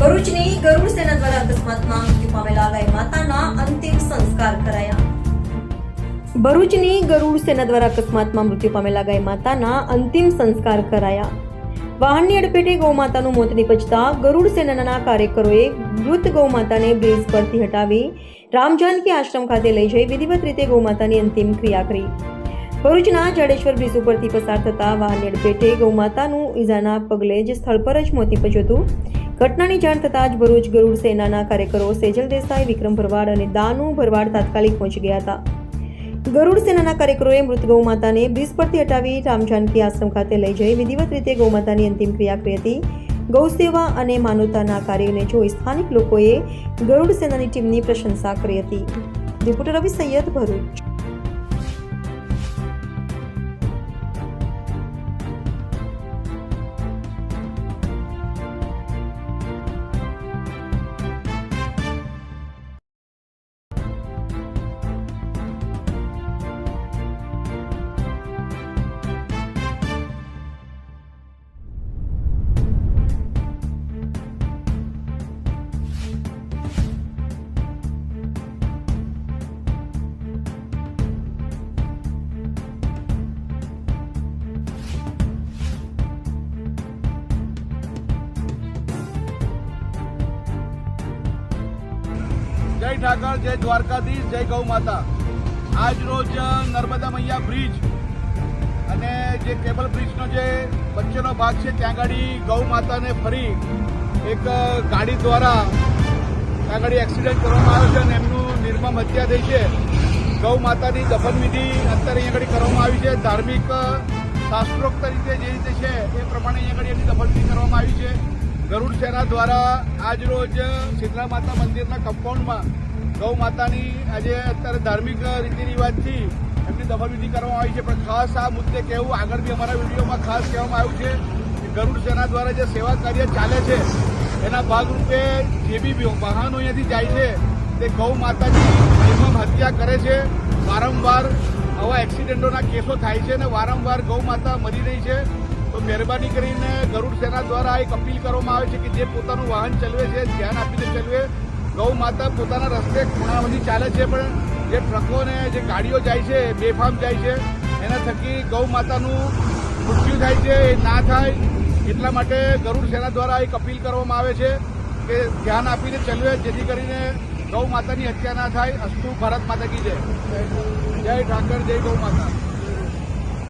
ભરૂચની ગરુડ સેના દ્વારા અકસ્માતમાં મૃત્યુ પામેલા ગાય માતાના અંતિમ સંસ્કાર કરાયા. ભરૂચની ગરુડ સેના દ્વારા અકસ્માતમાં મૃત્યુ પામેલા ગાય માતાના અંતિમ સંસ્કાર કરાયા. વાહનની અડફેટે ગૌમાતાનું મોત નીપજતા ગરુડ સેનાના કાર્યકરોએ મૃત ગૌમાતાને બ્રિજ પરથી હટાવી રામજાનકી આશ્રમ ખાતે લઈ જઈ વિધિવત રીતે ગૌમાતાની અંતિમ ક્રિયા કરી. ભરૂચના જાડેશ્વર બ્રિજ ઉપરથી પસાર થતા વાહન અડફેટે ગૌમાતાનું ઈજાના પગલે જે સ્થળ પર જ મોતી નીપજ્યું હતું. ઘટનાની જાણ થતાં જ ભરૂચ ગરુડ સેનાના કાર્યકરો સેજલ દેસાઈ, વિક્રમ ભરવાડ અને દાનુ ભરવાડ તાત્કાલિક પહોંચી ગયા હતા. ગરુડ સેનાના કાર્યકરોએ મૃત ગૌમાતાને બ્રિજ પરથી હટાવી રામજાનકી આશ્રમ ખાતે લઈ જઈ વિધિવત રીતે ગૌમાતાની અંતિમ ક્રિયા કરી હતી. ગૌ સેવા અને માનવતાના કાર્યને જોઈ સ્થાનિક લોકોએ ગરુડ સેનાની ટીમની પ્રશંસા કરી હતી. રિપોર્ટર રવિ સૈયદ ભરૂચ. જય ઠાકર, જય દ્વારકાધીશ, જય ગૌ માતા. આજ રોજ નર્મદા મૈયા બ્રિજ અને જે કેબલ બ્રિજનો જે વચ્ચેનો ભાગ છે, ત્યાં આગળ ગૌ માતાને ફરી એક ગાડી દ્વારા ત્યાં આગળ એક્સિડન્ટ કરવામાં આવ્યો છે અને એમનું નિર્મમ હત્યા થઈ છે. ગૌ માતાની દફનવિધિ અત્યારે અહીંયા આગળ કરવામાં આવી છે. ધાર્મિક શાસ્ત્રોક્ત રીતે જે રીતે છે, એ પ્રમાણે અહીંયા આગળ એની દફનવિધિ કરવામાં આવી છે. ગરુડ સેના દ્વારા આજ રોજ શીતળા માતા મંદિરના કમ્પાઉન્ડમાં ગૌ માતાની આજે અત્યારે ધાર્મિક રીતિ રિવાજથી એમની દફનવિધિ કરવામાં આવી છે. પણ ખાસ આ મુદ્દે કહેવું આગળ બી અમારા વિડીયોમાં ખાસ કહેવામાં આવ્યું છે કે ગરુડ સેના દ્વારા જે સેવા કાર્ય ચાલે છે, એના ભાગરૂપે જે બી વાહનો અહીંયાથી જાય છે, તે ગૌ માતાની નિર્મમ હત્યા કરે છે. વારંવાર આવા એક્સિડન્ટોના કેસો થાય છે અને વારંવાર ગૌ માતા મરી રહી છે. તો મહેરબાની કરીને ગરુડ સેના દ્વારા એક અપીલ કરવામાં આવે છે કે જે પોતાનું વાહન ચલાવે છે, ધ્યાન આપીને ચલાવે. ગૌ માતા પોતાના રસ્તે ખૂણામાંથી ચાલે છે, પણ જે ટ્રકોને જે ગાડીઓ જાય છે, બેફામ જાય છે, એના થકી ગૌ માતાનું મૃત્યુ થાય છે, એ ના થાય. એટલા માટે ગરુડ સેના દ્વારા એક અપીલ કરવામાં આવે છે કે ધ્યાન આપીને ચલવે, જેથી કરીને ગૌ માતાની હત્યા ના થાય. અસ્તુ ભારત માતા કી જય. જય ઠાકર, જય ગૌ માતા.